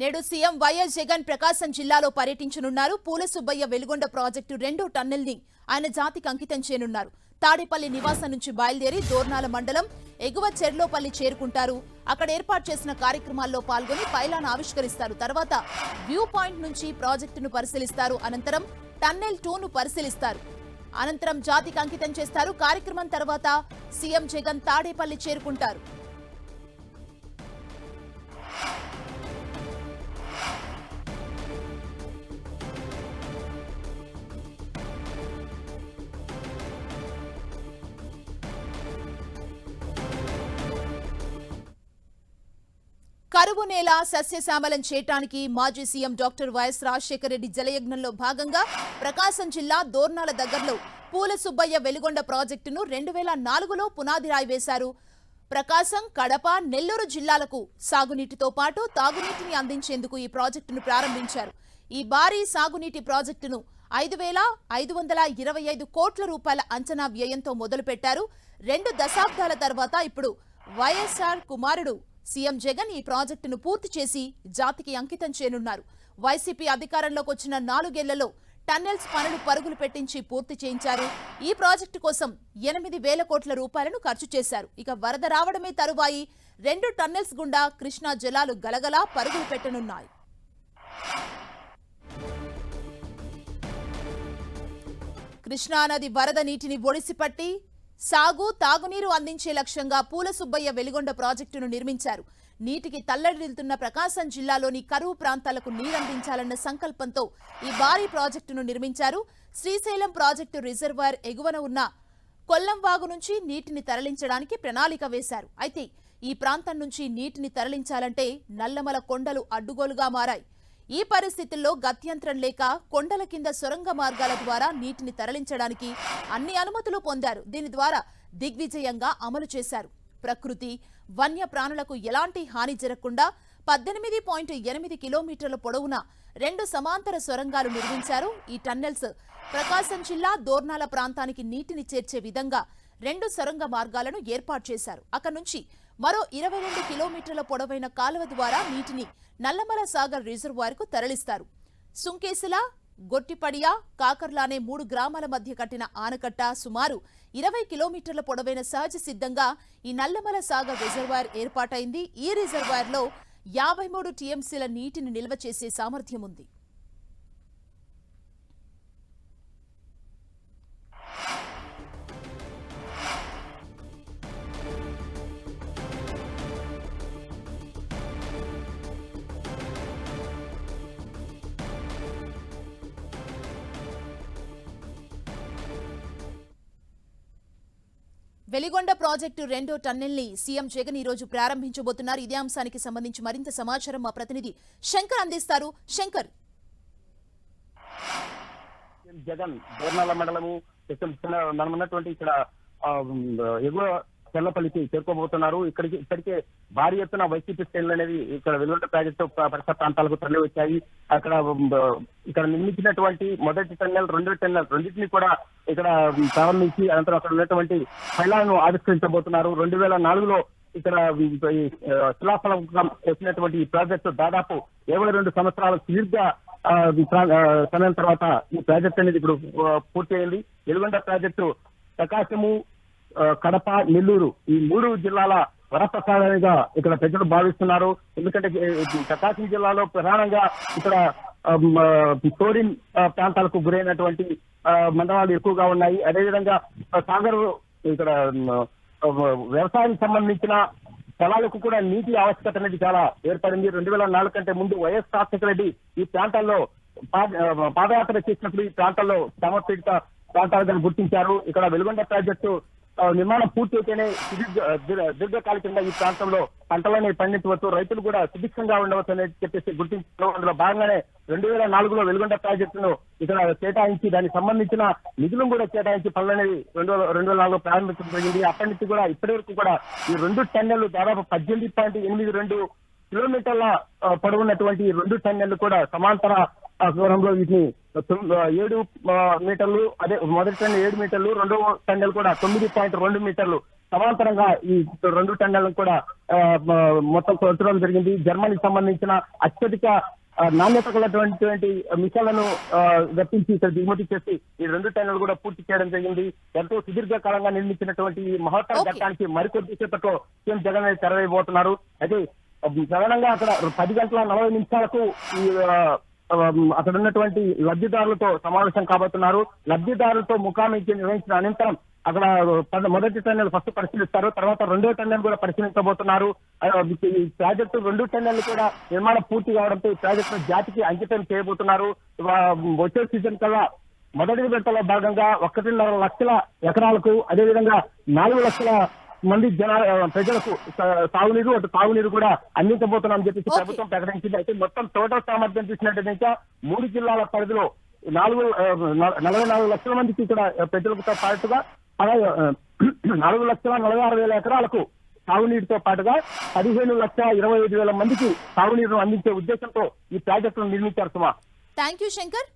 నేడు CM YS Jagan ప్రకాశం జిల్లాలో పర్యటించనున్నారు. పూల సుబ్బయ్య వెలుగొండ ప్రాజెక్టు రెండో టన్నెల్ని ఆయన జాతికి అంకితం చేయనున్నారు. తాడేపల్లి నివాసం నుంచి బయలుదేరి దోర్నాల మండలం ఎగువ చెర్లోపల్లి చేరుకుంటారు. అక్కడ ఏర్పాటు చేసిన కార్యక్రమాల్లో పాల్గొని పైలాన్ ఆవిష్కరిస్తారు. తర్వాత వ్యూ పాయింట్ నుంచి ప్రాజెక్టును పరిశీలిస్తారు. అనంతరం టన్నెల్ టూను పరిశీలిస్తారు. అనంతరం జాతికి అంకితం చేస్తారు. కార్యక్రమం తర్వాత సీఎం జగన్ తాడేపల్లి చేరుకుంటారు. కరువు నేల సస్యశ్యామలం చేయటానికి మాజీ CM doctor YS Rajasekhara Reddy జలయజ్ఞంలో భాగంగా ప్రకాశం జిల్లా దోర్నాల దగ్గరలో పూల సుబ్బయ్య వెలుగొండ ప్రాజెక్టును రెండు వేల నాలుగులో పునాది రాయి వేశారు. ప్రకాశం కడప నెల్లూరు జిల్లాలకు సాగునీటితో పాటు తాగునీటిని అందించేందుకు ఈ ప్రాజెక్టును ప్రారంభించారు. ఈ భారీ సాగునీటి ప్రాజెక్టును ఐదు వేల ఐదు వందల ఇరవై ఐదు కోట్ల రూపాయల అంచనా వ్యయంతో మొదలుపెట్టారు. రెండు దశాబ్దాల తర్వాత ఇప్పుడు వైఎస్ఆర్ కుమారుడు సీఎం జగన్ ఈ ప్రాజెక్టును పూర్తి చేసి జాతికి అంకితం చేయనున్నారు. వైసీపీ అధికారంలోకి వచ్చిన నాలుగేళ్ళలో టన్నెల్స్ పనులు పరుగులు పెట్టించి పూర్తి చేయించారు. ఈ ప్రాజెక్టు కోసం ఎనిమిది వేల కోట్ల రూపాయలను ఖర్చు చేశారు. ఇక వరద రావడమే తరువాయి రెండు టన్నెల్స్ గుండా కృష్ణా జలాలు గలగలా పరుగులు పెట్టనున్నాయి. కృష్ణానది వరద నీటిని ఒడిసిపట్టి సాగు తాగునీరు అందించే లక్ష్యంగా పూల సుబ్బయ్య వెలిగొండ ప్రాజెక్టును నిర్మించారు. నీటికి తల్లడిల్లుతున్న ప్రకాశం జిల్లాలోని కరువు ప్రాంతాలకు నీరందించాలన్న సంకల్పంతో ఈ భారీ ప్రాజెక్టును నిర్మించారు. శ్రీశైలం ప్రాజెక్టు రిజర్వాయర్ ఎగువన ఉన్న కొల్లంవాగు నుంచి నీటిని తరలించడానికి ప్రణాళిక వేశారు. అయితే ఈ ప్రాంతం నుంచి నీటిని తరలించాలంటే నల్లమల కొండలు అడ్డుగోలుగా మారాయి. ఈ పరిస్థితుల్లో గత్యంతరం లేక కొండల కింద సొరంగ మార్గాల ద్వారా నీటిని తరలించడానికి అన్ని అనుమతులు పొందారు. దీని ద్వారా దిగ్విజయంగా అమలు చేశారు. ప్రకృతి వన్య ప్రాణులకు ఎలాంటి హాని జరగకుండా పద్దెనిమిది పాయింట్ ఎనిమిది కిలోమీటర్ల పొడవున రెండు సమాంతర సొరంగాలు నిర్మించారు. ఈ టన్నెల్స్ ప్రకాశం జిల్లా దోర్నాల ప్రాంతానికి నీటిని చేర్చే విధంగా రెండు సొరంగ మార్గాలను ఏర్పాటు చేశారు. అక్కడి నుంచి మరో ఇరవై రెండు కిలోమీటర్ల పొడవైన కాలువ ద్వారా నీటిని నల్లమల సాగర్ రిజర్వాయర్కు తరలిస్తారు. సుంకేసుల గొట్టిపడియా కాకర్లా అనే మూడు గ్రామాల మధ్య కట్టిన ఆనకట్ట సుమారు ఇరవై కిలోమీటర్ల పొడవైన సహజ సిద్ధంగా ఈ నల్లమల సాగర్ రిజర్వాయర్ ఏర్పాటైంది. ఈ రిజర్వాయర్లో యాభై మూడు టీఎంసీల నీటిని నిల్వ చేసే సామర్థ్యం ఉంది. వెలిగొండ ప్రాజెక్టు రెండో టన్నెల్ని సీఎం జగన్ ఈ రోజు ప్రారంభించబోతున్నారు. ఇదే అంశానికి సంబంధించి మరింత సమాచారం మా ప్రతినిధి శంకర్ అందిస్తారు. శంకర్. జగన్ బోర్నాల మండలము ఇక్కడ ఇక్కడ ఎగువ చెల్లపల్లికి చేరుకోబోతున్నారు. ఇక్కడికి ఇక్కడికే భారీ ఎత్తున వైసీపీ శ్రేణులు అనేది ఇక్కడ వెలువడ ప్రాజెక్టు పరిసర ప్రాంతాలకు తరలి వచ్చాయి అక్కడ ఇక్కడ నిర్మించినటువంటి మొదటి టెన్నెల్ రెండో టెన్నెల్ రెండింటిని కూడా ఇక్కడ ప్రారంభించి అనంతరం అక్కడ ఉన్నటువంటి ఫైలాలను ఆవిష్కరించబోతున్నారు. రెండు వేల నాలుగులో ఇక్కడ ఈ, శిలాఫలకం వచ్చినటువంటి ఈ ప్రాజెక్టు దాదాపు ఇరవై రెండు సంవత్సరాల సుదీర్ఘ సమయం తర్వాత ఈ ప్రాజెక్ట్ అనేది ఇప్పుడు పూర్తి అయింది ఎలుగొండ ప్రాజెక్టు ప్రకాశము కడప నెల్లూరు ఈ మూడు జిల్లాల వరప్రసాదంగా ఇక్కడ ప్రజలు భావిస్తున్నారు. ఎందుకంటే ప్రకాశం జిల్లాలో ప్రధానంగా ఇక్కడ క్లోరిన్ ప్రాంతాలకు గురైనటువంటి మండలాలు ఎక్కువగా ఉన్నాయి. అదేవిధంగా సాగర్ ఇక్కడ వ్యవసాయానికి సంబంధించిన పొలాలకు కూడా నీటి ఆవశ్యకత అనేది చాలా ఏర్పడింది. రెండు వేల నాలుగు కంటే ముందు వైఎస్ రాజశేఖర రెడ్డి ఈ ప్రాంతాల్లో పా- పాదయాత్ర చేసినప్పుడు ఈ ప్రాంతాల్లో సమర్పిత ప్రాంతాలుగా గుర్తించారు. ఇక్కడ వెలుగొండ ప్రాజెక్టు నిర్మాణం పూర్తయితేనే దీర్ఘకాలికంగా ఈ ప్రాంతంలో పంటలని పండించవచ్చు రైతులు కూడా సుభిక్షంగా ఉండవచ్చు అని చెప్పేసి గుర్తించడం అందులో భాగంగానే రెండు వేల నాలుగులో వెలుగొండ ప్రాజెక్టును ఇక్కడ కేటాయించి దానికి సంబంధించిన నిధులను కూడా కేటాయించి పనులనేది రెండు వేల రెండు వేల నాలుగులో ప్రారంభించడం జరిగింది. అప్పటి నుంచి కూడా ఇప్పటి వరకు కూడా ఈ రెండు టన్నెళ్ళు దాదాపు పద్దెనిమిది పాయింట్ ఎనిమిది రెండు కిలోమీటర్ల పొడవున్నటువంటి ఈ రెండు టన్నెళ్ళు కూడా సమాంతర దూరంలో వీటిని ఏడు మీటర్లు అదే మొదటి టన్నెల్ ఏడు మీటర్లు రెండవ టన్నెల్ కూడా తొమ్మిది పాయింట్ రెండు మీటర్లు. సమాంతరంగా ఈ రెండు టెండర్లను కూడా మొత్తం కొట్టడం జరిగింది. జర్మనీకి సంబంధించిన అత్యధిక నాణ్యత కలిగినటువంటి మిషన్లను రప్పించి ఇక్కడ దిగుమతి చేసి ఈ రెండు టెండర్లు కూడా పూర్తి చేయడం జరిగింది. ఎంతో సుదీర్ఘకాలంగా నిర్మించినటువంటి ఈ మహోత్తర Okay. ఘట్టానికి మరికొద్ది సేపట్లో సీఎం జగన్ అయితే తెరవేయబోతున్నారు అయితే ప్రధానంగా అక్కడ పది గంటల నలభై నిమిషాలకు ఈ అక్కడ ఉన్నటువంటి లబ్ధిదారులతో సమావేశం కాబోతున్నారు. లబ్ధిదారులతో ముఖాముఖి నిర్వహించిన అనంతరం అక్కడ మొదటి టెండర్ ఫస్ట్ పరిశీలిస్తారు. తర్వాత రెండో టెండర్ కూడా పరిశీలించబోతున్నారు. ఈ ప్రాజెక్టు రెండు టెండర్లు కూడా నిర్మాణం పూర్తి కావడంతో ఈ ప్రాజెక్టు జాతికి అంకితం చేయబోతున్నారు. వచ్చే సీజన్ కల్లా మొదటి విడతలో భాగంగా ఒకటిన్నర లక్షల ఎకరాలకు అదేవిధంగా నాలుగు లక్షల మంది జన ప్రజలకు సాగునీరు అటు తాగునీరు కూడా అందించబోతున్నామని చెప్పేసి. ప్రభుత్వం ప్రకటించింది. అయితే మొత్తం టోటల్ సామర్థ్యం చూసినట్టయితే మూడు జిల్లాల పరిధిలో నాలుగు నలభై నాలుగు లక్షల మందికి ఇక్కడ ప్రజలతో పాటుగా అలాగే నాలుగు లక్షల నలభై ఆరు వేల ఎకరాలకు సాగునీటితో పాటుగా పదిహేను లక్షల ఇరవై ఐదు వేల మందికి సాగునీరును అందించే ఉద్దేశంతో ఈ ప్రాజెక్టును నిర్మించారు సుమా. Thank you Shankar